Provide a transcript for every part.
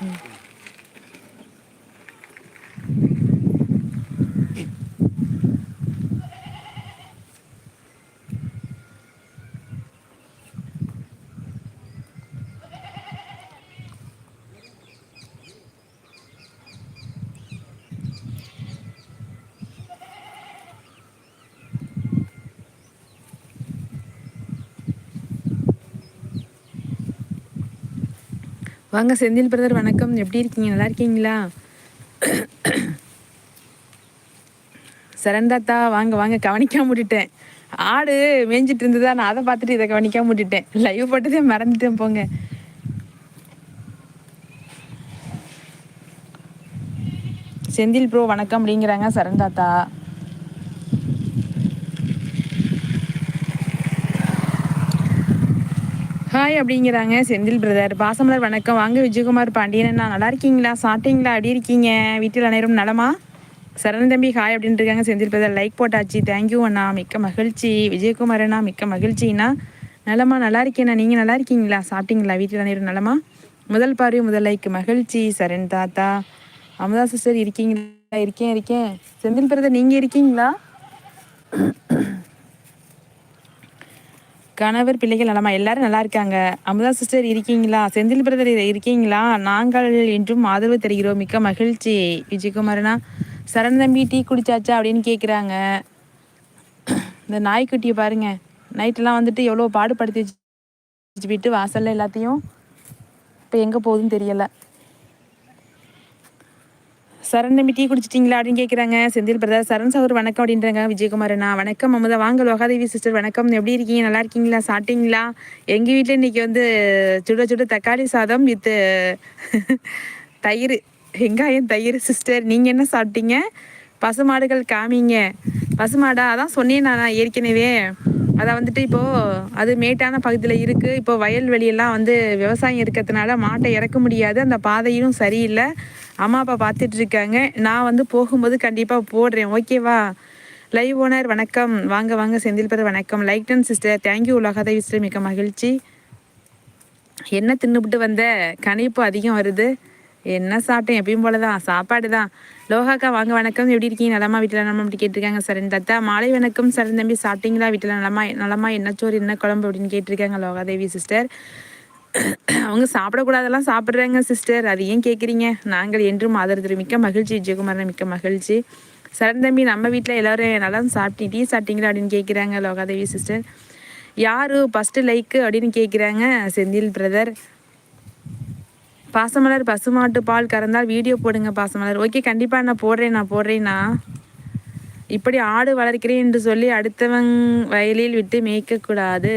嗯。வாங்க Senthil brother வணக்கம். எப்படி இருக்கீங்க? நல்லா இருக்கீங்களா? சரந்தாத்தா வாங்க வாங்க. கவனிக்காம விட்டுட்டேன். ஆடு மேய்ஞ்சிட்டு இருந்ததா? நான் அதை பார்த்துட்டு இதை கவனிக்காம விட்டுட்டேன். லைவ் போட்டதே மறந்துட்டேன் போங்க. செந்தில் ப்ரோ வணக்கம். அப்படிங்கிறாங்க சரந்தாத்தா ஹாய் அப்படிங்கிறாங்க. செந்தில் பிரதர் பாசமலர் வணக்கம். வாங்க விஜயகுமார் பாண்டியன் அண்ணா நல்லா இருக்கீங்களா? சாப்பிட்டீங்களா? அப்படி இருக்கீங்க? வீட்டில் அனைவரும் நலமா? சரண் தம்பி ஹாய் அப்படின்ட்டு இருக்காங்க. செந்தில் பிரதர் லைக் போட்டாச்சு. தேங்க்யூ அண்ணா. மிக்க மகிழ்ச்சி. விஜயகுமார் அண்ணா மிக்க மகிழ்ச்சிண்ணா. நலமா நல்லா இருக்கேண்ணா. நீங்கள் நல்லா இருக்கீங்களா? சாப்பிட்டீங்களா? வீட்டில் அனைவரும் நலமா? முதல் பார்வை முதல் லைக் மகிழ்ச்சி. சரண் தாத்தா. அமுதா சிஸ்டர் இருக்கீங்களா? இருக்கேன் இருக்கேன். செந்தில் பிரதர் நீங்கள் இருக்கீங்களா? கணவர் பிள்ளைகள் நலமா? எல்லாரும் நல்லா இருக்காங்க. அமுதா சிஸ்டர் இருக்கீங்களா? செந்தில் பிரதர் இருக்கீங்களா? நாங்கள் என்றும் ஆதரவு தருகிறோம். மிக்க மகிழ்ச்சி. விஜயகுமாரனா சரண் தம்பி டீ குடிச்சாச்சா அப்படின்னு கேட்குறாங்க இந்த நாய்க்குட்டியை பாருங்க. நைட்டெல்லாம் வந்துட்டு எவ்வளோ பாடுபடுத்தி வச்சு விட்டு வாசலில் எல்லாத்தையும். இப்போ எங்கே போகுதுன்னு தெரியலை. சரண் தம்பி டீ குடிச்சிட்டிங்களா அப்படின்னு கேட்குறாங்க செந்தில் பிரதா சரண் சௌர் வணக்கம் அப்படின்றாங்க. விஜயகுமாரண்ணா வணக்கம். அமுதா வாங்க. லோகாதேவி சிஸ்டர் வணக்கம். எப்படி இருக்கீங்க? நல்லா இருக்கீங்களா? சாப்பிட்டீங்களா? எங்கள் வீட்டில் இன்னைக்கு வந்து சுட சுட தக்காளி சாதம் வித்து தயிர். வெங்காயம் தயிர் சிஸ்டர். நீங்கள் என்ன சாப்பிட்டீங்க? பசுமாடுகள் காமிங்க. பசுமாடா அதான் சொன்னேன் நான் ஏற்கனவே. அதை வந்துட்டு இப்போது அது மேட்டான பகுதியில் இருக்குது இப்போ வயல்வெளியெல்லாம் வந்து விவசாயம் இருக்கிறதுனால மாட்டை இறக்க முடியாது. அந்த பாதையும் சரியில்லை. அம்மா அப்பா பார்த்துட்டு இருக்காங்க. நான் வந்து போகும்போது கண்டிப்பாக போடுறேன். ஓகேவா லைவ் ஓனர் வணக்கம். வாங்க வாங்க. செந்தில் பேர் வணக்கம். Like done sister thank you உலகதை sister மிக்க மகிழ்ச்சி. என்ன தின்னுபிட்டு வந்த? கணிப்பு அதிகம் வருது. என்ன சாப்பிட்டேன்? எப்பயும் போல தான் சாப்பாடு தான் லோகாக்கா வாங்க வணக்கம். எப்படி இருக்கீங்க? நலமா? வீட்டில் நலமா? அப்படி கேட்டிருக்காங்க சரண் தத்தா மாலை வணக்கம் சரண் தம்பி சாப்பிட்டீங்களா? வீட்டில் நலமா? நலமா? என்ன சோறு? என்ன குழம்பு? அப்படின்னு கேட்டிருக்காங்க லோகாதேவி சிஸ்டர் அவங்க சாப்பிடக்கூடாதெல்லாம் சாப்பிட்றாங்க சிஸ்டர் அது ஏன் கேட்குறீங்க நாங்கள் என்றும் ஆதரவு மிக்க மகிழ்ச்சி. விஜயகுமாரன் மிக்க மகிழ்ச்சி. சரண் தம்பி நம்ம வீட்டில் எல்லோரும் நல்லா சாப்பிட்டு டீ சாப்பிட்டீங்களா? அப்படின்னு கேட்குறாங்க லோகாதேவி சிஸ்டர் யார்? ஃபஸ்ட்டு லைக்கு அப்படின்னு கேட்குறாங்க செந்தில் பிரதர் பாசமலர் பசுமாட்டு பால் கறந்தால் வீடியோ போடுங்க பாசமலர். ஓகே கண்டிப்பாக நான் போடுறேன் நான் போடுறேன்னா இப்படி ஆடு வளர்க்கிறேன் என்று சொல்லி அடுத்தவங்க வயலில் விட்டு மேய்க்கக்கூடாது.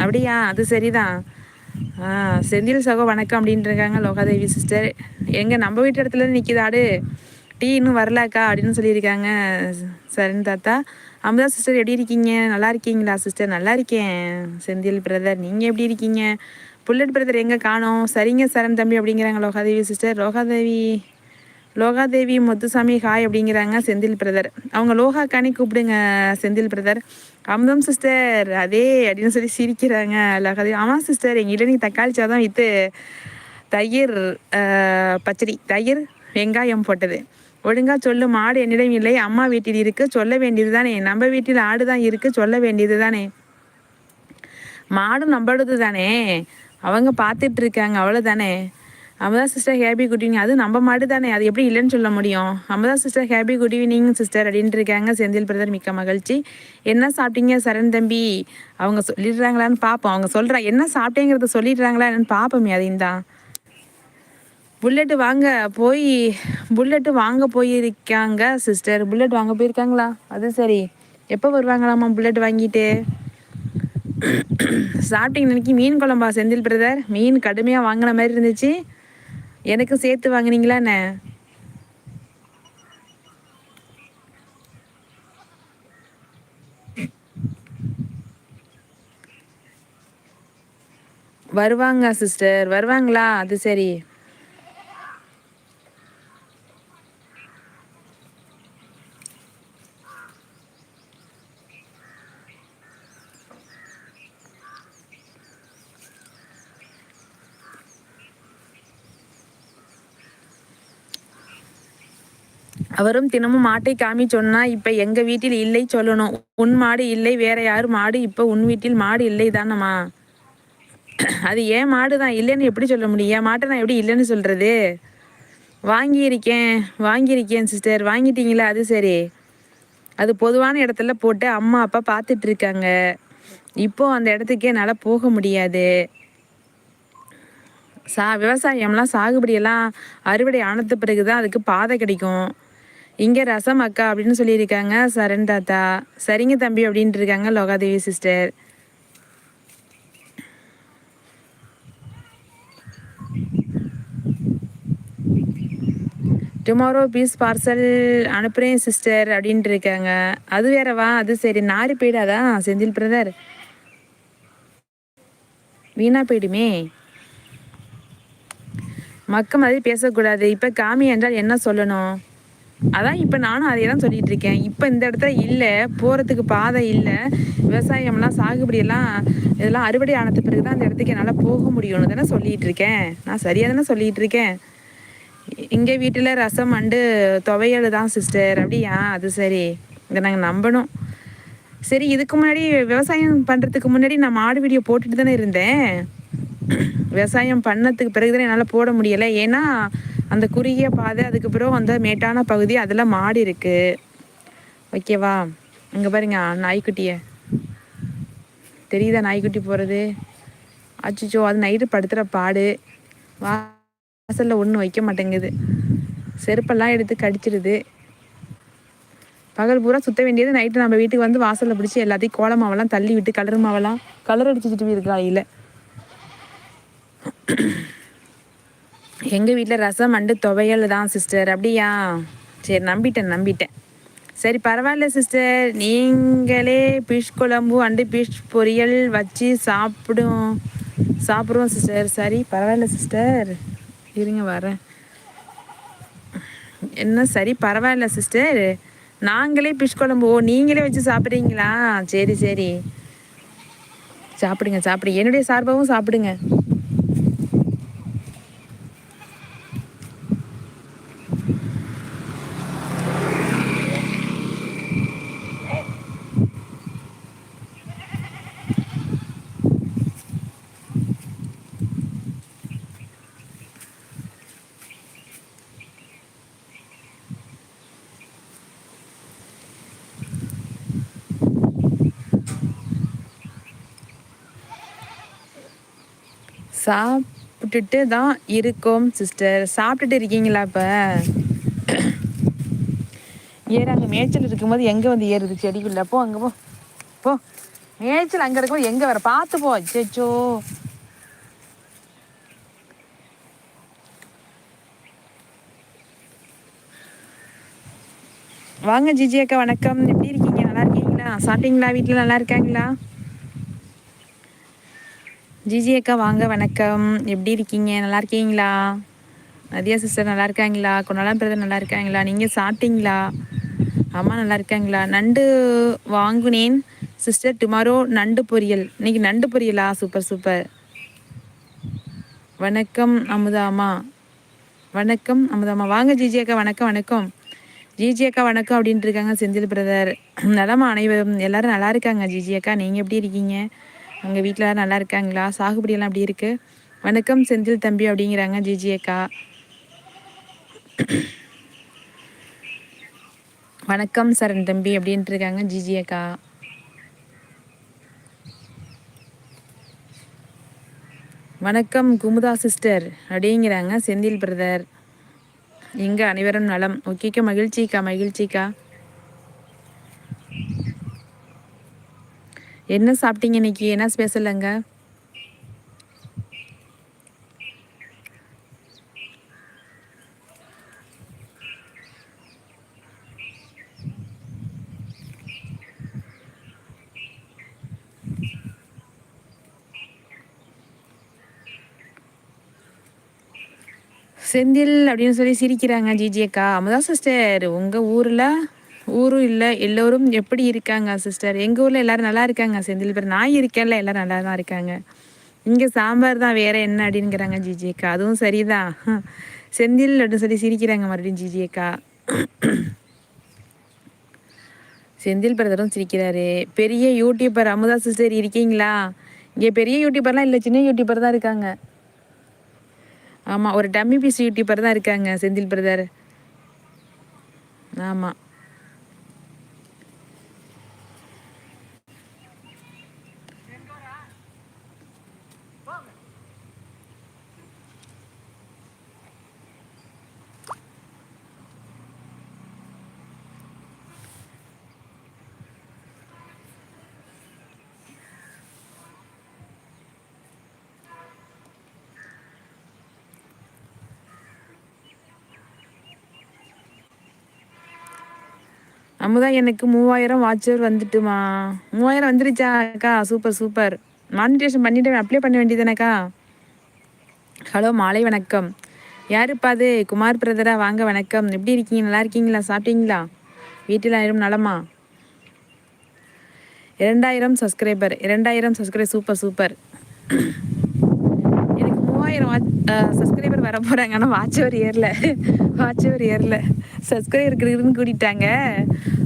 அப்படியா? அது சரிதான். ஆ செந்தில் சகோ வணக்கம் அப்படின்ட்டு இருக்காங்க லோகாதேவி சிஸ்டர் எங்கள் நம்ம வீட்டு இடத்துல நிற்கிது ஆடு. டீ இன்னும் வரலாக்கா அப்படின்னு சொல்லியிருக்காங்க சரண் தாத்தா. அமுதா சிஸ்டர் எப்படி இருக்கீங்க? நல்லா இருக்கீங்களா சிஸ்டர் நல்லா இருக்கேன் செந்தில் பிரதர் நீங்கள் எப்படி இருக்கீங்க? புல்லட் பிரதர் எங்கே காணோம்? சரிங்க சரண் தம்பி அப்படிங்கிறாங்க லோகாதேவி சிஸ்டர் லோகாதேவி லோகாதேவி முத்துசாமி ஹாய் அப்படிங்கிறாங்க செந்தில் பிரதர். அவங்க லோகாக்கானே கூப்பிடுங்க செந்தில் பிரதர். அமுதம் சிஸ்டர் அதே அப்படின்னு சொல்லி சிரிக்கிறாங்க லோகாதேவி. ஆமாம் சிஸ்டர் எங்கள்கிட்ட நீங்கள் தக்காளி சாதம் வித்து தயிர் பச்சடி தயிர் வெங்காயம் போட்டது. ஒழுங்கா சொல்லு மாடு என்னிடம் இல்லை. அம்மா வீட்டில் இருக்கு. சொல்ல வேண்டியது தானே நம்ம வீட்டில் ஆடு தான் இருக்கு. சொல்ல வேண்டியது தானே மாடும் நம்மளது தானே அவங்க பார்த்துட்டு இருக்காங்க அவ்வளோதானே Amudha sister happy good evening அது நம்ம மாட்டு தானே அது எப்படி இல்லைன்னு சொல்ல முடியும்? Amudha sister happy good evening sister அப்படின்ட்டு இருக்காங்க. செந்தில் பிரதர் மிக்க மகிழ்ச்சி. என்ன சாப்பிட்டீங்க சரண் தம்பி? அவங்க சொல்லிடுறாங்களான்னு பார்ப்போம் அவங்க சொல்கிறா என்ன சாப்பிட்டேங்கிறத சொல்லிடுறாங்களா என்னன்னு பார்ப்போமே அதையும் தான். புல்லட்டு வாங்க போய் புல்லட்டு வாங்க போயிருக்காங்க சிஸ்டர் புல்லட் வாங்க போயிருக்காங்களா? அது சரி. எப்போ வருவாங்களாம்மா புல்லட் வாங்கிட்டு? சாப்பிட்டீங்க நினைக்கி மீன் குழம்பா செந்தில் பிரதர் மீன் கடுமையாக வாங்கின மாதிரி இருந்துச்சு. எனக்கும் சேர்த்து வாங்கினீங்களா என்ன? வருவாங்க சிஸ்டர் வருவாங்களா? அது சரி. அவரும் தினமும் மாட்டை காமி சொன்னா இப்ப எங்க வீட்டில் இல்லை சொல்லணும். உன் மாடு இல்லை வேற யாரும் மாடு? இப்ப உன் வீட்டில் மாடு இல்லை தானம்மா? அது ஏன் மாடு தான்? இல்லைன்னு எப்படி சொல்ல முடியும்? என் மாட்டை நான் எப்படி இல்லைன்னு சொல்றது? வாங்கியிருக்கேன். வாங்கியிருக்கேன் சிஸ்டர் வாங்கிட்டீங்களா? அது சரி. அது பொதுவான இடத்துல போட்டு அம்மா அப்பா பார்த்துட்டு இருக்காங்க இப்போ அந்த இடத்துக்கே என்னால் போக முடியாது. சா விவசாயம்லாம் சாகுபடியெல்லாம் அறுவடை ஆனது பிறகு தான் அதுக்கு பாதை கிடைக்கும். இங்கே ரசம் அக்கா அப்படின்னு சொல்லியிருக்காங்க. சரண் தாத்தா. சரிங்க தம்பி அப்படின்ட்டு இருக்காங்க Lokadevi sister tomorrow piece parcel அனுப்புகிறேன் சிஸ்டர் அப்படின்ட்டு இருக்காங்க. அது வேறவா? அது சரி. நாரி போயிடாதான் செந்தில் பிரதர் வீணா போயிடுமே. மக்க மாதிரி பேசக்கூடாது. இப்போ காமி என்றால் என்ன சொல்லணும்? அதான் இப்போ நானும் அதே தான் சொல்லிட்டு இருக்கேன் இப்போ இந்த இடத்துல இல்லை போகிறதுக்கு பாதை இல்லை விவசாயம்லாம் சாகுபடியெல்லாம் இதெல்லாம் அறுவடை ஆனது பிறகு தான் அந்த இடத்துக்கு என்னால் போக முடியும்னு தானே சொல்லிட்டு இருக்கேன் நான் சரியாக தானே சொல்லிட்டு இருக்கேன் இங்கே வீட்டில் ரசம் அண்டு துவையல் தான் சிஸ்டர் அப்படியா? அது சரி. இதை நாங்கள் நம்பணும். சரி இதுக்கு முன்னாடி விவசாயம் பண்ணுறதுக்கு முன்னாடி நான் மாடு வீடியோ போட்டுட்டு தானே இருந்தேன். விவசாயம் பண்ணதுக்கு பிறகு தானே என்னால் போட முடியலை. ஏன்னா அந்த குறுகிய பாதை அதுக்கப்புறம் அந்த மேட்டான பகுதி அதில் மாடு இருக்குது ஓகேவா அங்கே பாருங்க நாய்க்குட்டியை. தெரியுதா நாய்க்குட்டி போகிறது அச்சுச்சோ அது நைட்டு படுத்துகிற பாடு. வா வாசலில் ஒன்றும் வைக்க மாட்டேங்குது. செருப்பெல்லாம் எடுத்து கடிச்சிடுது பகல் பூரா சுத்த வேண்டியது நைட்டு நம்ம வீட்டுக்கு வந்து வாசலில் பிடிச்சி எல்லாத்தையும் கோல மாவெல்லாம் தள்ளி விட்டு கலர் மாவெல்லாம் கலர் அடிச்சுட்டு இருக்கு காலையில் எங்கள் வீட்டில் ரசம் அண்டு துவையல் தான் சிஸ்டர் அப்படியா? சரி நம்பிட்டேன் நம்பிட்டேன். சரி பரவாயில்ல சிஸ்டர் நீங்களே பீஷ் குழம்பு அண்டு பீஷ் பொரியல் வச்சு சாப்பிடும் சாப்பிடுவோம் சிஸ்டர் சரி பரவாயில்ல சிஸ்டர் இருங்க வரேன். என்ன சரி பரவாயில்ல சிஸ்டர் நாங்களே பிஷ் குழம்பு. ஓ நீங்களே வச்சு சாப்பிட்றீங்களா? சரி சரி. சாப்பிடுங்க சாப்பிடுங்க. என்னுடைய சார்பாகவும் சாப்பிடுங்க. சாப்பிட்டுட்டு தான் இருக்கோம் சிஸ்டர் சாப்பிட்டுட்டு இருக்கீங்களா இப்போ? ஏறாங்க மேய்ச்சல் இருக்கும்போது எங்கே வந்து ஏறுது? செடிக்குள்ள போ அங்கே போ. போ. மேய்ச்சல் அங்கே இருக்கும்போது எங்கே வர? பார்த்து போ. சேச்சோ வாங்க ஜிஜி அக்கா வணக்கம். எப்படி இருக்கீங்க? நல்லா இருக்கீங்களா? சாப்பிட்டீங்களா? வீட்டில் நல்லா இருக்காங்களா? ஜிஜி அக்கா வாங்க வணக்கம். எப்படி இருக்கீங்க? நல்லா இருக்கீங்களா? நதியா சிஸ்டர் நல்லா இருக்காங்களா? கொண்டாலாம் பிரதர் நல்லா இருக்காங்களா? நீங்கள் சாப்பிட்டீங்களா? அம்மா நல்லா இருக்காங்களா? நண்டு வாங்குனேன். சிஸ்டர் டுமாரோ நண்டு பொரியல். இன்னைக்கு நண்டு பொரியலா? சூப்பர் சூப்பர் வணக்கம் அமுதாமா வணக்கம் அமுதாமா வாங்க ஜிஜி அக்கா வணக்கம் வணக்கம். ஜிஜி அக்கா வணக்கம் அப்படின்ட்டு இருக்காங்க செந்தில் பிரதர் நலமா அனைவரும்? எல்லாரும் நல்லா இருக்காங்க ஜிஜி அக்கா. நீங்கள் எப்படி இருக்கீங்க? உங்கள் வீட்டில் நல்லா இருக்காங்களா? சாகுபடியெல்லாம் அப்படி இருக்குது வணக்கம் செந்தில் தம்பி அப்படிங்கிறாங்க ஜிஜி அக்கா. வணக்கம் சரண் தம்பி அப்படின்ட்டு இருக்காங்க ஜிஜி அக்கா. வணக்கம் குமுதா சிஸ்டர் அப்படிங்கிறாங்க செந்தில் பிரதர். இங்கே அனைவரும் நலம். ஓகேக்கா மகிழ்ச்சிக்கா மகிழ்ச்சிக்கா. என்ன சாப்பிட்டீங்க இன்னைக்கு? என்ன ஸ்பெஷலுங்க செந்தில் அப்படின்னு சொல்லி சிரிக்கிறாங்க ஜிஜி அக்கா. அமுதா சிஸ்டர் உங்கள் ஊரில்? ஊரும் இல்லை எல்லோரும் எப்படி இருக்காங்க சிஸ்டர் எங்கள் ஊரில் எல்லோரும் நல்லா இருக்காங்க செந்தில் பேர் நான் இருக்கேன்ல எல்லோரும் நல்லா தான் இருக்காங்க. இங்கே சாம்பார் தான் வேறு என்ன அப்படின்ங்கிறாங்க ஜிஜேக்கா அதுவும் சரிதான். செந்தில் அப்படின்னு சொல்லி சிரிக்கிறாங்க மறுபடியும் ஜிஜேக்கா செந்தில் பிரதரும் சிரிக்கிறாரு. பெரிய யூடியூபர் அமுதா சிஸ்டர் இருக்கீங்களா? இங்கே பெரிய யூடியூபர்லாம் இல்லை சின்ன யூடியூபர் தான் இருக்காங்க. ஆமாம் ஒரு டம்மி பீஸ் யூடியூபர் தான் இருக்காங்க செந்தில் பிரதர். ஆமாம் அமுதா எனக்கு மூவாயிரம் வாட்சர் வந்துட்டுமா? மூவாயிரம் வந்துருச்சா அக்கா? Super super. மானிட்டேஷன் பண்ணிட்டு அப்ளை பண்ண வேண்டியதுனக்கா ஹலோ மாலை வணக்கம். யாருப்பா அது? குமார் பிரதரா வாங்க வணக்கம். எப்படி இருக்கீங்க? நல்லா இருக்கீங்களா? சாப்பிட்டீங்களா? வீட்டில் ஆயிரம் நலமா? இரண்டாயிரம் சப்ஸ்கிரைபர் இரண்டாயிரம் சப்ஸ்கிரைப் சூப்பர் சூப்பர். எனக்கு மூவாயிரம் வாட்ச் சப்ஸ்கிரைபர் வர போகிறாங்க ஆனால் வாட்ச் ஒரு ஏரில் வாட்ச் ஏரில் சப்ஸ்கிரைபர் இருக்குன்னு கூட்டிட்டாங்க.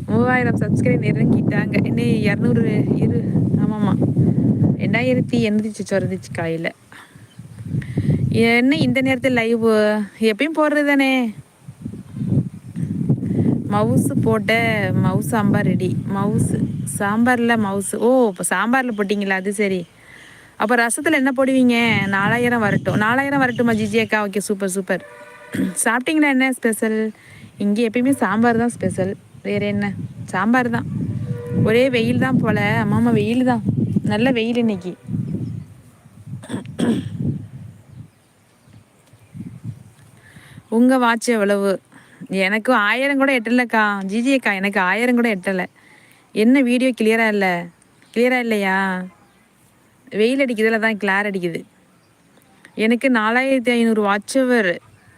மூவாயிரம் சப்ஸ்கிரைப் நெருங்கிட்டாங்க. என்ன இரநூறு இரு ஆமாம்மா. ரெண்டாயிரத்தி எண்பத்தி சொரந்துச்சு காலையில். என்ன இந்த நேரத்தில் லைவ் எப்பயும் போடுறது தானே மவுசு போட்ட மவுஸ் சாம்பார் ரெடி மவுசு சாம்பாரில் மவுஸ் ஓ இப்போ சாம்பாரில் போட்டிங்களா? அது சரி. அப்போ ரசத்தில் என்ன போடுவீங்க? நாலாயிரம் வரட்டும். நாலாயிரம் வரட்டுமா ஜிஜி அக்கா? ஓகே சூப்பர் சூப்பர் சாப்பிட்டீங்களா என்ன ஸ்பெஷல் இங்கே எப்பயுமே சாம்பார் தான் ஸ்பெஷல் வேறு என்ன? சாம்பார் தான். ஒரே வெயில் தான் போல். அம்மா வெயில் தான். நல்ல வெயில் இன்னைக்கு. உங்கள் வாட்ச் எவ்வளவு? எனக்கு ஆயிரம் கூட எட்டலைக்கா. ஜிஜிஏக்கா எனக்கு ஆயிரம் கூட எட்டலை. என்ன வீடியோ கிளியராக இல்லை? கிளியராக இல்லையா? வெயில் அடிக்கிறதுல தான் கிளார் அடிக்குது. எனக்கு நாலாயிரத்தி ஐநூறு வாட்ச் அவர்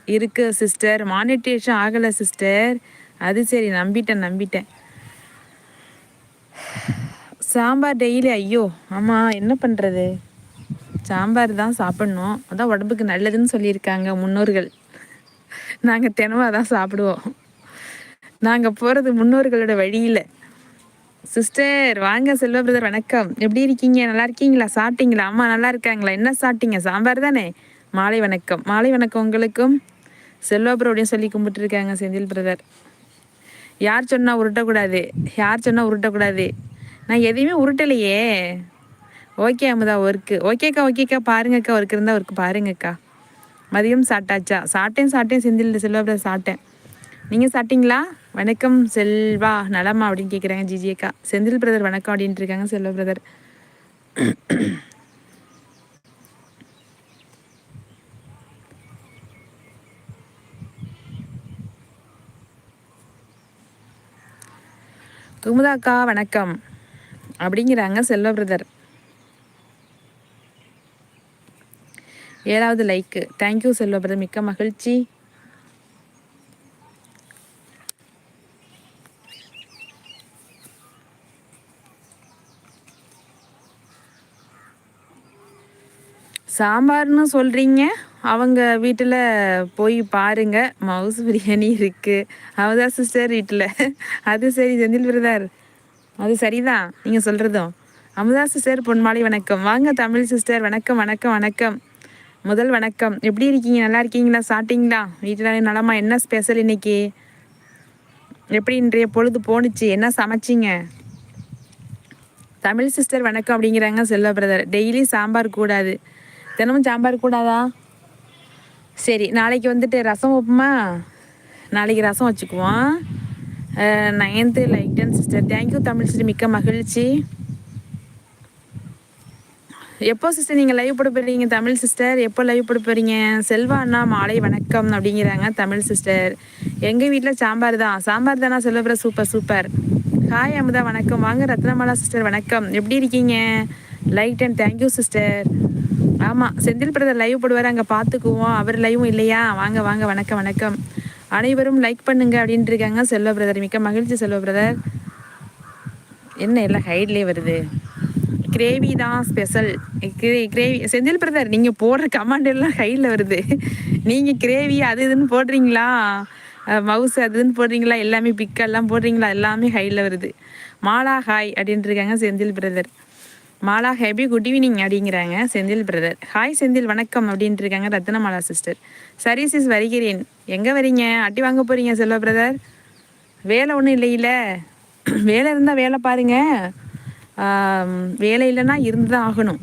இருக்குது சிஸ்டர் மானிட்டேஷன் ஆகலை சிஸ்டர் அது சரி நம்பிட்டேன் நம்பிட்டேன். சாம்பார் டெய்லி ஐயோ ஆமாம் என்ன பண்ணுறது சாம்பார் தான் சாப்பிட்ணும். அதான் உடம்புக்கு நல்லதுன்னு சொல்லியிருக்காங்க முன்னோர்கள். நாங்கள் தினமும் அதான் சாப்பிடுவோம். நாங்கள் போகிறது முன்னோர்களோட வழியில். சிஸ்டர் வாங்க செல்வ பிரதர் வணக்கம். எப்படி இருக்கீங்க? நல்லா இருக்கீங்களா? சாப்பிட்டீங்களா? அம்மா நல்லா இருக்காங்களா? என்ன சாப்பிட்டீங்க? சாம்பார் தானே? மாலை வணக்கம். மாலை வணக்கம் உங்களுக்கும். செல்வா அப்படின்னு சொல்லி கும்பிட்டுருக்காங்க செந்தில் பிரதர் யார் சொன்னால் உருட்டக்கூடாது? யார் சொன்னால் உருட்டக்கூடாது? நான் எதையுமே உருட்டலையே. ஓகே அமுதா ஒர்க்கு ஓகேக்கா ஓகேக்கா பாருங்கக்கா ஒர்க் இருந்தால் ஒர்க் பாருங்கக்கா மதியம் சாப்பிட்டாச்சா? சாப்பிட்டேன் சாப்பிட்டேன் செந்தில். செல்வா பிரதர் சாப்பிட்டேன். நீங்கள் சாப்பிட்டீங்களா? வணக்கம் செல்வா. நலமா அப்படின்னு கேட்குறாங்க ஜிஜியக்கா செந்தில் பிரதர் வணக்கம் அப்படின்ட்டு இருக்காங்க செல்வா பிரதர் குமுதாக்கா வணக்கம். அப்படிங்கிறாங்க செல்வ பிரதர். ஏழாவது லைக்கு தேங்க்யூ செல்வ பிரதர். மிக்க மகிழ்ச்சி. சாம்பார்னு சொல்கிறீங்க அவங்க வீட்டில் போய் பாருங்க. மவுஸ் பிரியாணி இருக்குது அவதான் சிஸ்டர் வீட்டில். அது சரி செந்தில் பிரதர். அது சரிதான் நீங்கள் சொல்கிறதும் அமுதா சிஸ்டர் பொன்மாலை வணக்கம். வாங்க தமிழ் சிஸ்டர் வணக்கம் வணக்கம் வணக்கம். முதல் வணக்கம். எப்படி இருக்கீங்க? நல்லா இருக்கீங்களா? சாப்பிட்டீங்களா? வீட்டில் நலமா? என்ன ஸ்பெஷல் இன்னைக்கு? எப்படி இன்றைய பொழுது போணுச்சு? என்ன சமைச்சிங்க? தமிழ் சிஸ்டர் வணக்கம் அப்படிங்கிறாங்க செல்வ பிரதர். டெய்லி சாம்பார் கூடாது. தினமும் சாம்பார் கூடாதா? சரி நாளைக்கு வந்துட்டு ரசம் வைப்போமா நாளைக்கு ரசம் வச்சுக்குவோம். Ninth like ten sister thank you Tamil sister மிக்க மகிழ்ச்சி. எப்போ சிஸ்டர் நீங்கள் லைவ் போட போகிறீங்க தமிழ் சிஸ்டர் எப்போ லைவ் போட போகிறீங்க செல்வா அண்ணா மாலை வணக்கம் அப்படிங்கிறாங்க தமிழ் சிஸ்டர் எங்கள் வீட்டில் சாம்பார் தான். சாம்பார் தானா செல்வப்புற சூப்பர் சூப்பர். ஹாய் அமுதா. வணக்கம். வாங்க ரத்னமாலா சிஸ்டர் வணக்கம். எப்படி இருக்கீங்க? லைக் அண்ட் தேங்க்யூ சிஸ்டர் ஆமாம் செந்தில் பிரதர் லைவ் போடுவார் அங்கே பார்த்துக்குவோம் அவர் லைவும் இல்லையா? வாங்க வாங்க வணக்கம் வணக்கம். அனைவரும் லைக் பண்ணுங்க அப்படின்ட்டு இருக்காங்க. செல்வ பிரதர் மிக்க மகிழ்ச்சி செல்வ பிரதர். என்ன எல்லாம் ஹைட்லேயே வருது? கிரேவி தான் ஸ்பெஷல் கிரேவி செந்தில் பிரதர் நீங்கள் போடுற கமாண்ட் எல்லாம் ஹைடில் வருது. நீங்கள் கிரேவி அது இதுன்னு போடுறீங்களா? மவுஸ் அதுன்னு போடுறீங்களா? எல்லாமே பிக்கெல்லாம் போடுறீங்களா? எல்லாமே ஹைடில் வருது. மாலா ஹாய் அப்படின்ட்டு இருக்காங்க Senthil brother. Mala happy good evening அப்படிங்கிறாங்க செந்தில் பிரதர். ஹாய் செந்தில் வணக்கம் அப்படின்ட்டு இருக்காங்க ரத்னமாலா சிஸ்டர். சரி சிஸ் வருகிறேன். எங்கே வரீங்க? அட்டி வாங்க போகிறீங்க செல்வ பிரதர். வேலை ஒன்றும் இல்லையில. வேலை இருந்தால் வேலை பாருங்க. வேலை இல்லைன்னா இருந்து தான் ஆகணும்.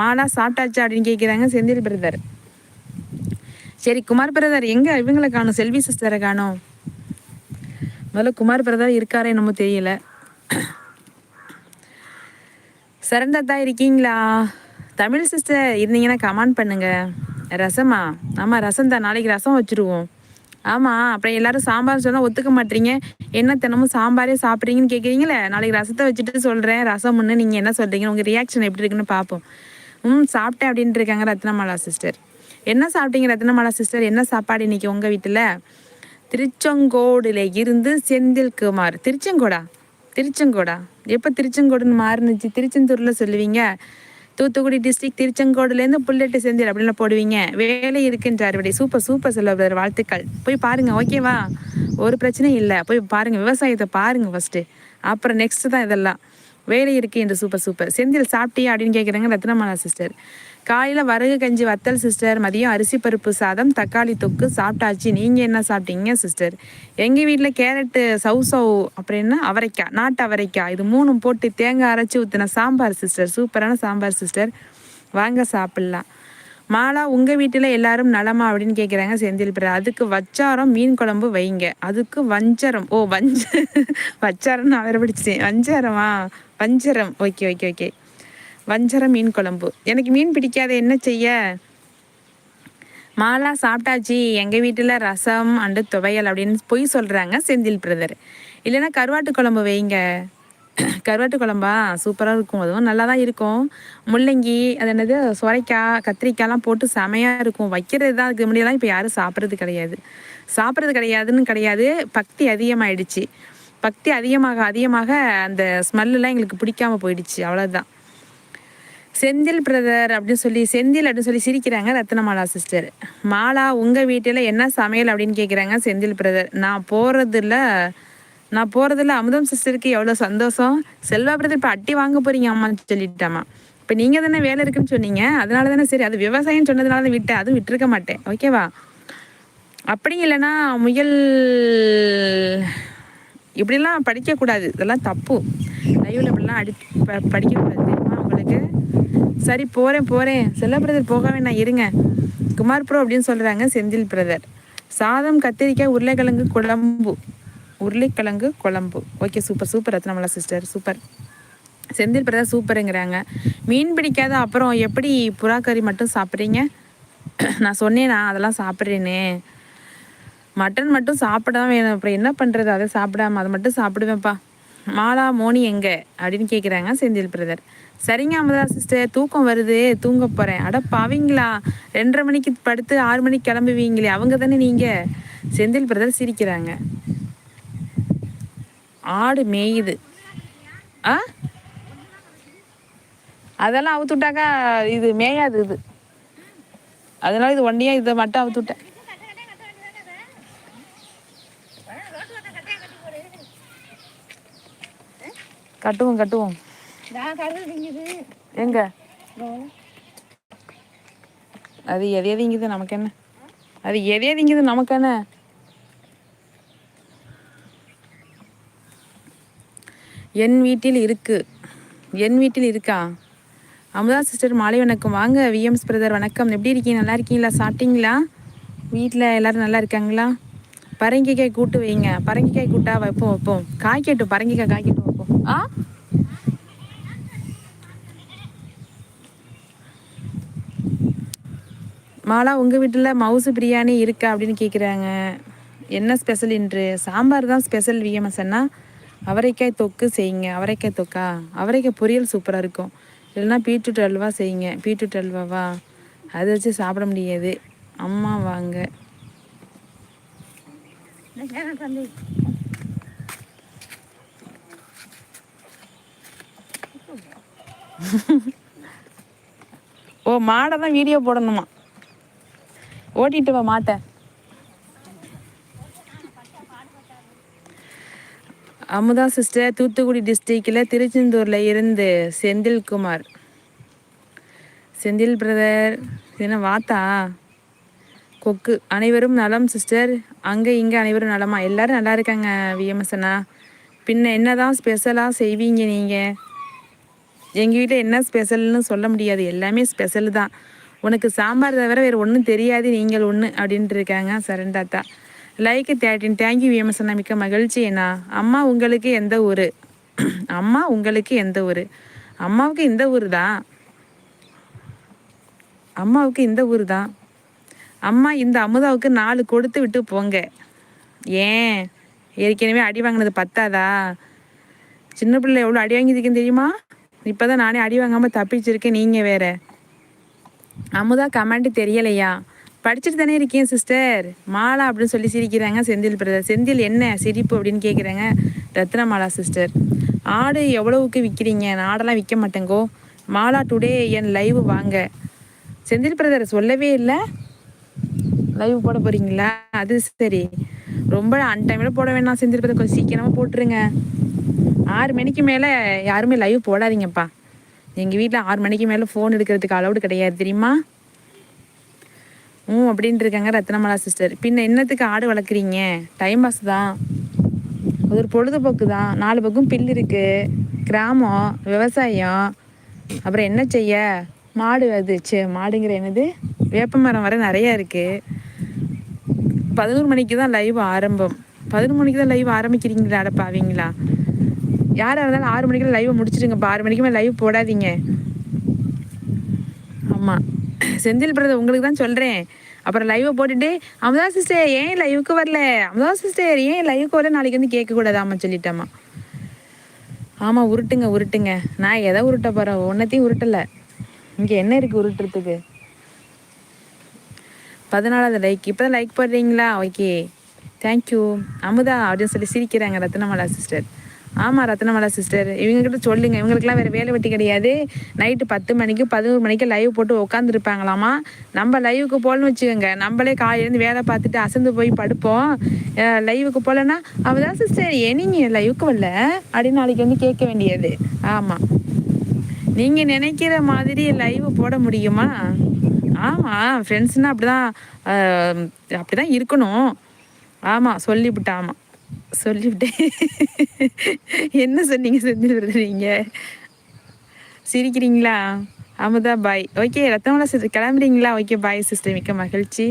மாலா சாப்பிட்டாச்சா அப்படின்னு கேட்குறாங்க செந்தில் பிரதர். சரி குமார் பிரதர் எங்கே இவங்களை காணும்? செல்வி சிஸ்டரை காணும். முதல்ல குமார் பிரதர் இருக்காரே என்னமோ தெரியல. சரண்டா இருக்கீங்களா? தமிழ் சிஸ்டர் இருந்தீங்கன்னா கமெண்ட் பண்ணுங்க. ரசமா? ஆமாம் ரசம் தான். நாளைக்கு ரசம் வச்சுருவோம். ஆமாம் அப்புறம் எல்லாரும் சாம்பார் சொன்னால் ஒத்துக்க மாட்டீங்க. என்ன தினமும் சாம்பாரே சாப்பிட்றீங்கன்னு கேட்குறீங்களே நாளைக்கு ரசத்தை வச்சுட்டு சொல்கிறேன் ரசம் ஒன்று நீங்கள் என்ன சொல்கிறீங்க உங்கள் ரியாக்ஷன் எப்படி இருக்குன்னு பார்ப்போம். ம் சாப்பிட்டேன் அப்படின்ட்டு இருக்காங்க ரத்னமாலா சிஸ்டர் என்ன சாப்பிட்டீங்க ரத்னமாலா சிஸ்டர் என்ன சாப்பாடு இன்னைக்கு உங்கள் வீட்டில்? திருச்செங்கோடுல இருந்து செந்தில்குமார். திருச்செங்கோடா? திருச்செங்கோடா? எப்போ திருச்செங்கோடுன்னு மாறுனுச்சு? திருச்செந்தூரில் சொல்லுவீங்க. தூத்துக்குடி டிஸ்ட்ரிக்ட் திருச்செங்கோடுலேருந்து புல்லட்டு செந்தில் அப்படின்லாம் போடுவீங்க. வேலை இருக்குன்றார் இப்படி சூப்பர் சூப்பர் சொல்ல வாழ்த்துக்கள். போய் பாருங்கள் ஓகேவா ஒரு பிரச்சனையும் இல்லை. போய் பாருங்கள் விவசாயத்தை பாருங்கள் ஃபஸ்ட்டு அப்புறம் நெக்ஸ்ட்டு தான் இதெல்லாம். வேலை இருக்கு என்று சூப்பர் சூப்பர் செந்தில் சாப்பிட்டியா அப்படின்னு கேட்குறாங்க ரத்னமாலா சிஸ்டர் காலையில் வரகு கஞ்சி வத்தல் சிஸ்டர் மதியம் அரிசி பருப்பு சாதம் தக்காளி தொக்கு. சாப்பிட்டாச்சு. நீங்கள் என்ன சாப்பிட்டீங்க சிஸ்டர் எங்கள் வீட்டில் கேரட்டு சவு சவு அப்புறம் என்ன? அவரைக்காய் நாட்டு அவரைக்காய். இது மூணும் போட்டு தேங்காய் அரைச்சி ஊற்றின சாம்பார் சிஸ்டர் சூப்பரான சாம்பார் சிஸ்டர் வாங்க சாப்பிட்லாம். மாலா உங்கள் வீட்டில் எல்லாரும் நலமா அப்படின்னு கேட்குறாங்க செந்தில் பிற அதுக்கு வச்சாரம் மீன் குழம்பு வைங்க. அதுக்கு வஞ்சரம். ஓ வஞ்ச வச்சாரம் நான் வேற படிச்சேன். வஞ்சரமா? வஞ்சரம். Okay okay okay. வஞ்சரம் மீன் குழம்பு. எனக்கு மீன் பிடிக்காத. என்ன செய்ய? மாலா சாப்பிட்டாச்சு. எங்கள் வீட்டில் ரசம் அண்டு துவையல் அப்படின்னு பொய் சொல்கிறாங்க செந்தில் பிரதர். இல்லைன்னா கருவாட்டு குழம்பு வைங்க. கருவாட்டு குழம்பா? சூப்பராக இருக்கும். அதுவும் நல்லா தான் இருக்கும். முள்ளங்கி அது என்னது? சுரைக்காய் கத்திரிக்காய்லாம் போட்டு செமையாக இருக்கும். வைக்கிறது தான் அதுக்கு முன்னாடியெல்லாம் இப்போ யாரும் சாப்பிட்றது கிடையாது. சாப்பிட்றது கிடையாதுன்னு கிடையாது. பக்தி அதிகமாயிடுச்சு. பக்தி அதிகமாக அதிகமாக அந்த ஸ்மெல்லாம் எங்களுக்கு பிடிக்காம போயிடுச்சு. அவ்வளோதான் செந்தில் பிரதர் அப்படின்னு சொல்லி செந்தில் அப்படின்னு சொல்லி சிரிக்கிறாங்க ரத்னமாலா சிஸ்டர். மாலா உங்கள் வீட்டில் என்ன சமையல் அப்படின்னு கேட்குறாங்க செந்தில் பிரதர். நான் போகிறதில்ல நான் போகிறதுல அமுதம் சிஸ்டருக்கு எவ்வளோ சந்தோஷம்? செல்வா பிரதர் இப்போ அட்டி வாங்க போகிறீங்க அம்மான்னு சொல்லிட்டாமா. இப்போ நீங்கள் தானே வேலை இருக்குன்னு சொன்னீங்க. அதனால தானே சரி அது விவசாயம் சொன்னதுனால தான் விட்டேன் அதுவும் விட்டுருக்க மாட்டேன். ஓகேவா அப்படி இல்லைன்னா முயல் இப்படிலாம் படிக்கக்கூடாது. இதெல்லாம் தப்பு. லைவில் இப்படிலாம் அடி ப- படிக்கக்கூடாது தெரியுமா உங்களுக்கு? சரி போகிறேன் போகிறேன் செல்ல பிரதர் போக வேணாம் இருங்க. குமார் ப்ரோ அப்படின்னு சொல்கிறாங்க செந்தில் பிரதர். சாதம் கத்திரிக்காய் உருளைக்கிழங்கு குழம்பு. உருளைக்கிழங்கு குழம்பு. Okay super super Ratnamala sister super Senthil brother சூப்பருங்கிறாங்க. மீன் பிடிக்காத அப்புறம் எப்படி புறாக்கறி மட்டும் சாப்பிட்றீங்க? நான் சொன்னேனா அதெல்லாம் சாப்பிட்றேனே. மட்டன் மட்டும் சாப்பிடாம வேணும். அப்புறம் என்ன பண்ணுறது அதை சாப்பிடாம அதை மட்டும் சாப்பிடுவேன்ப்பா. மாலா மோனி எங்கே? அப்படின்னு கேட்குறாங்க செந்தில் பிரதர். சரிங்க அமதா சிஸ்டர் தூக்கம் வருது. தூங்க போகிறேன் அட பாவீங்களா? ரெண்டரை மணிக்கு படுத்து ஆறு மணிக்கு கிளம்புவீங்களே. அவங்க தானே நீங்கள் செந்தில் பிரதர் சிரிக்கிறாங்க. ஆடு மேயுது. ஆ? அதெல்லாம் அவுத்துட்டாக்கா இது மேயாது இது. அதனால இது ஒண்டியா இதை மட்டும் அவுத்துட்டேன். கட்டுவோம் கட்டுவோம். எங்க? அது எதையதிங்குது நமக்கு என்ன? அது எதையதிங்குது நமக்கு என்ன? என் வீட்டில் இருக்கு. என் வீட்டில் இருக்கா? அமுதா சிஸ்டர் மாலை வணக்கம். வாங்க விஎம்ஸ் பிரதர் வணக்கம். எப்படி இருக்கீங்க? நல்லா இருக்கீங்களா? சாப்பிட்டீங்களா? வீட்டில் எல்லாரும் நல்லா இருக்காங்களா? பரங்கிக்காய் கூட்டு வைங்க. பரங்கிக்காய் கூட்டா வைப்போம் வைப்போம். காய்க்கட்டும் பரங்கிக்காய் காய்க்கட்டும் வைப்போம். ஆ? மாலா உங்கள் வீட்டில் மவுசு பிரியாணி இருக்கா அப்படின்னு கேட்குறாங்க என்ன ஸ்பெஷல் இன்று? சாம்பார் தான் ஸ்பெஷல் விஎம்எஸ் அண்ணா. அவரைக்காய் தொக்கு செய்யுங்க அவரைக்காய் தொக்கா? அவரைக்காய் பொரியல் சூப்பராக இருக்கும். இல்லைன்னா பீட்ரூட் அல்வா செய்யுங்க பீட்ரூட் அல்வாவா? அதை வச்சு சாப்பிட முடியாது. அம்மா வாங்க. ஓ மாடை தான் வீடியோ போடணுமா? ஓட்டிட்டு வா மாட்டை. அமுதா சிஸ்டர் தூத்துக்குடி டிஸ்ட்ரிக்டில் திருச்செந்தூரில் இருந்து செந்தில்குமார் செந்தில் பிரதர் என்ன வாத்தா? கொக்கு. அனைவரும் நலம் சிஸ்டர் அங்கே இங்கே அனைவரும் நலமா? எல்லோரும் நல்லா இருக்காங்க விஎம்எஸ்னா பின்ன என்னதான் ஸ்பெஷலாக செய்வீங்க நீங்கள் எங்கள் வீட்டில் என்ன ஸ்பெஷல்னு சொல்ல முடியாது. எல்லாமே ஸ்பெஷல் தான். உனக்கு சாம்பார் தவிர வேறு ஒன்றும் தெரியாது. நீங்கள் ஒன்று அப்படின்ட்டு இருக்காங்க சரண் தாத்தா. லைக் தேட்டின் தேங்க்யூ விஎம்எஸ்னா மிக்க மகிழ்ச்சி அம்மா உங்களுக்கு எந்த ஊர் அம்மா உங்களுக்கு எந்த ஊர் அம்மாவுக்கு இந்த ஊர் தான் அம்மாவுக்கு இந்த ஊர் தான் அம்மா இந்த அமுதாவுக்கு நாலு கொடுத்து விட்டு போங்க. ஏன்? ஏற்கனவே அடி வாங்கினது பத்தாதா? சின்ன பிள்ளை எவ்வளோ அடி வாங்கியிருக்கேன்னு தெரியுமா? இப்போ தான் நானே அடி வாங்காமல் தப்பிச்சிருக்கேன் நீங்கள் வேற. அமுதா கமெண்ட் தெரியலையா? படிச்சுட்டு தானே இருக்கேன் சிஸ்டர் மாலா அப்படின்னு சொல்லி சிரிக்கிறாங்க செந்தில் பிரதர் செந்தில் என்ன சிரிப்பு அப்படின்னு கேட்குறாங்க ரத்னமாலா சிஸ்டர் ஆடு எவ்வளவுக்கு விற்கிறீங்க நான் ஆடெல்லாம் விற்க மாட்டேங்கோ. மாலா டுடே என் லைவ் வாங்க. செந்தில் பிரதர் சொல்லவே இல்லை. லைவ் போட போறீங்களா? அது சரி. ரொம்ப அன் டைமில் போட வேணாம் செந்தில் பிரதர். கொஞ்சம் சீக்கிரமாக போட்டுருங்க. ஆறு மணிக்கு மேலே யாருமே லைவ் போடாதீங்கப்பா. எங்கள் வீட்டில் ஆறு மணிக்கு மேலே ஃபோன் எடுக்கிறதுக்கு அளவு கிடையாது தெரியுமா? ம் அப்படின்ட்டு இருக்காங்க ரத்னமலா சிஸ்டர் பின்ன என்னத்துக்கு ஆடு வளர்க்குறீங்க? டைம் பாஸ் தான் அது ஒரு பொழுதுபோக்கு தான் நாலு பக்கம் பில் இருக்குது கிராமம் விவசாயம். அப்புறம் என்ன செய்ய? மாடு அது சே மாடுங்கிற என்னது? வேப்ப மரம் வர நிறையா இருக்குது பதினோரு மணிக்கு தான் லைவ் ஆரம்பம். பதினொரு மணிக்கு தான் லைவ் ஆரம்பிக்கிறீங்களா அடப்பாவீங்களா யாராக இருந்தாலும் ஆறு மணிக்கு லைவை முடிச்சிடுங்கப்பா ஆறு மணிக்கு மேலே லைவ் போடாதீங்க. ஆமாம் செந்தில் பிரதர் உங்களுக்கு தான் சொல்கிறேன் அப்புறம் லைவை போட்டுட்டு அமுதா சிஸ்டர் ஏன் லைவுக்கு வரல? அமுதா சிஸ்டர் ஏன் லைவுக்கு வரல? நாளைக்கு வந்து கேட்கக்கூடாதாம்மா ஆமாம் சொல்லிட்டாமா ஆமாம் உருட்டுங்க உருட்டுங்க. நான் எதை உருட்ட போகிறேன் ஒன்றத்தையும் உருட்டலை. இங்கே என்ன இருக்குது உருட்டுறதுக்கு? பதினாலாவது லைக் இப்போ தான் லைக் போடுறீங்களா ஓகே தேங்க்யூ அமுதா அப்படின்னு சொல்லி சிரிக்கிறாங்க ரத்னமாலா சிஸ்டர் ஆமாம் ரத்னமலா சிஸ்டர் இவங்ககிட்ட சொல்லுங்க. இவங்களுக்குலாம் வேறு வேலை வெட்டி கிடையாது. நைட்டு பத்து மணிக்கு பதினோரு மணிக்கு லைவ் போட்டு உட்காந்துருப்பாங்களாமா நம்ம லைவுக்கு போகலன்னு வச்சுக்கோங்க. நம்மளே காலையிலேருந்து வேலை பார்த்துட்டு அசந்து போய் படுப்போம். லைவுக்கு போகலன்னா அவள் தான் சிஸ்டர் ஏனிங்க நீங்கள் லைவுக்கு வரல. அப்படின்னு நாளைக்கு வந்து கேட்க வேண்டியது. ஆமாம் நீங்கள் நினைக்கிற மாதிரி லைவ் போட முடியுமா? ஆமாம் ஃப்ரெண்ட்ஸ்னால் அப்படி தான் அப்படி தான் இருக்கணும். ஆமாம் சொல்லிவிட்டேன் ஆமாம் சொல்லிவிட்டேன் என்ன சொன்னீங்க செஞ்சு விடுறீங்க சிரிக்கிறீங்களா? Amudha bye okay Ratnamala sister கிளம்புறீங்களா? Okay bye sister மிக்க மகிழ்ச்சி.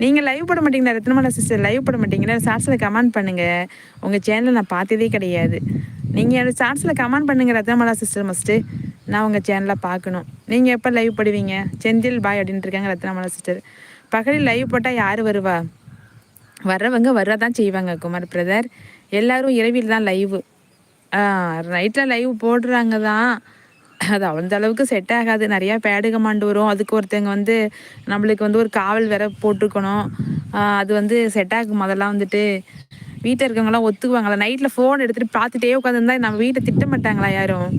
நீங்கள் லைவ் போட மாட்டீங்களா? ரத்னமலா சிஸ்டர் லைவ் போட மாட்டீங்களா? சார்ஸில் கமெண்ட் பண்ணுங்கள் உங்கள் சேனலில் நான் பார்த்ததே கிடையாது. நீங்கள் என்னோடய சாட்ஸில் கமெண்ட் பண்ணுங்கள் ரத்னமலா சிஸ்டர் மஸ்ட்டு நான் உங்கள் சேனலில் பார்க்கணும். நீங்கள் எப்போ லைவ் போடுவீங்க? செந்தில் பாய் அப்படின்ட்டு இருக்காங்க ரத்னமலா சிஸ்டர் பகலில் லைவ் போட்டால் யார் வருவா? வர்றவங்க வர்றதான் செய்வாங்க குமார் பிரதர். எல்லாரும் இரவில் தான் லைவு நைட்டில் லைவ் போடுறாங்க தான் அது அந்த அளவுக்கு செட் ஆகாது. நிறையா பேடு கமாண்டு வரும். அதுக்கு ஒருத்தவங்க வந்து நம்மளுக்கு வந்து ஒரு காவல் வேற போட்டிருக்கணும். அது வந்து செட் ஆகும். அதெல்லாம் வந்துட்டு வீட்டில் இருக்கவங்களாம் ஒத்துக்குவாங்களா நைட்டில் ஃபோன் எடுத்துகிட்டு பார்த்துட்டே உட்காந்துருந்தா நம்ம வீட்டை திட்ட மாட்டாங்களா யாரும்?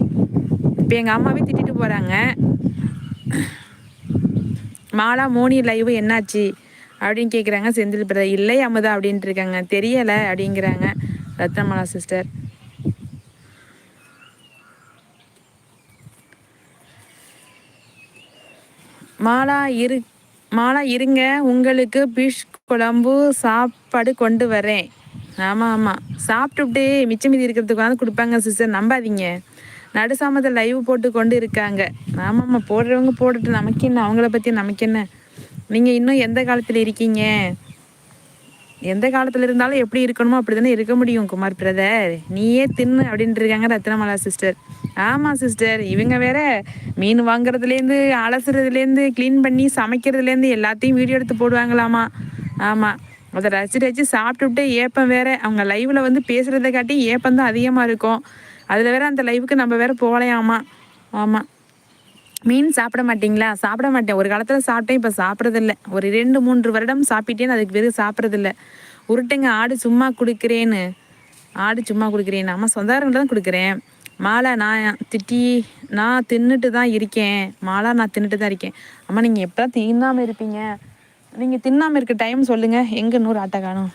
இப்போ எங்கள் அம்மாவே திட்டிட்டு போகிறாங்க மாலா மோனி லைவ் என்னாச்சு? அப்படின்னு கேட்குறாங்க செந்தில் பிரதர் இல்லை அமுதா அப்படின்ட்டு இருக்காங்க. தெரியலை அப்படிங்கிறாங்க. ரத்னமாலா சிஸ்டர். மாலா இரு மாலா இருங்க. உங்களுக்கு பீஷ் குழம்பு சாப்பாடு கொண்டு வரேன். ஆமாம் ஆமாம் சாப்பிட்டுட்டு மிச்சம் மீதி இருக்கிறதுக்கு கொடுப்பாங்க சிஸ்டர். நம்பாதீங்க. நடுசாமத்தை லைவ் போட்டு கொண்டு இருக்காங்க. ஆமாம்மா போடுறவங்க போட்டுட்டு நமக்கு என்ன? அவங்கள பற்றி நமக்கு என்ன? நீங்கள் இன்னும் எந்த காலத்தில் இருக்கீங்க? எந்த காலத்தில் இருந்தாலும் எப்படி இருக்கணுமோ அப்படி தானே இருக்க முடியும் குமார் பிரதர். நீயே தின்னு அப்படின்ட்டு இருக்காங்க ரத்னமலா சிஸ்டர். ஆமாம் சிஸ்டர் இவங்க வேற மீன் வாங்குறதுலேருந்து அலசுறதுலேருந்து க்ளீன் பண்ணி சமைக்கிறதுலேருந்து எல்லாத்தையும் வீடியோ எடுத்து போடுவாங்களாமா. ஆமாம் அதை ரசிச்சு ரசிச்சு சாப்பிட்டுட்டு ஏப்பம் வேற அவங்க லைவில் வந்து பேசுகிறத காட்டி ஏப்பம் தான் அதிகமாக இருக்கும். அதில் வேற அந்த லைவுக்கு நம்ம வேற போகலையாமா. ஆமாம் மீன் சாப்பிட மாட்டிங்களா? சாப்பிட மாட்டேன். ஒரு காலத்தில் சாப்பிட்டேன் இப்போ சாப்பிட்றதில்ல. ஒரு ரெண்டு மூன்று வருடம் சாப்பிட்டேன்னு அதுக்கு பிறகு சாப்பிட்றதில்ல. உருட்டுங்க ஆடு சும்மா கொடுக்குறேன்னு. ஆடு சும்மா கொடுக்குறேன் நம்ம சொந்தக்காரங்கள்ட்ட தான் கொடுக்குறேன். மாலா நான் திட்டி நான் தின்னுட்டு தான் இருக்கேன். மாலா நான் தின்னுட்டு தான் இருக்கேன். அம்மா நீங்கள் எப்போ தின்னாமல் இருப்பீங்க? நீங்கள் தின்னாமல் இருக்க டைம் சொல்லுங்கள் எங்கே நூறு ஆட்டை காணும்?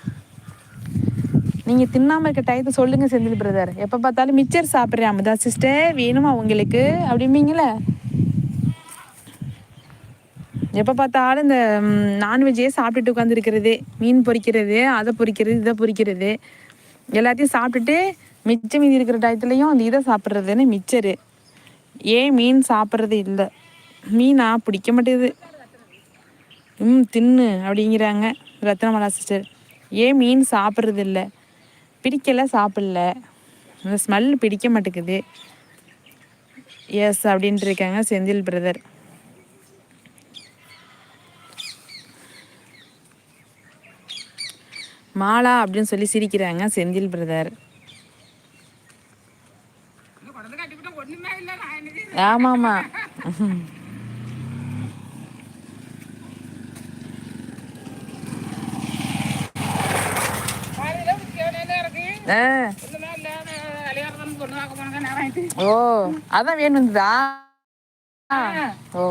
நீங்கள் தின்னாமல் இருக்க டயத்தை சொல்லுங்கள் செந்தில் பிரதர் எப்போ பார்த்தாலும் மிச்சர் சாப்பிட்றேன் அமுதா சிஸ்டர் வேணுமா உங்களுக்கு? அப்படிம்பீங்களே எப்போ பார்த்தாலும் இந்த நான்வெஜ்ஜே சாப்பிட்டுட்டு உட்காந்துருக்கிறது மீன் பொரிக்கிறது அதை பொரிக்கிறது இதை பொரிக்கிறது எல்லாத்தையும் சாப்பிட்டுட்டு மிச்சம் மீதி இருக்கிற டயத்துலையும் அந்த இதை சாப்பிட்றதுன்னு மிச்சரு. ஏன் மீன் சாப்பிட்றது இல்லை? மீனா பிடிக்க மாட்டேங்குது. ம் தின்னு அப்படிங்கிறாங்க ரத்னமலா சிஸ்டர். ஏன் மீன் சாப்பிட்றது இல்லை? பிடிக்கலை சாப்பிடல. அந்த ஸ்மெல் பிடிக்க மாட்டேங்குது. எஸ் அப்படின்ட்டு இருக்காங்க செந்தில் பிரதர். மாலா அப்படின்னு சொல்லி சிரிக்கிறாங்க செந்தில் பிரதர். ஆமாமா ஓ அதான் வேணும் ஓ.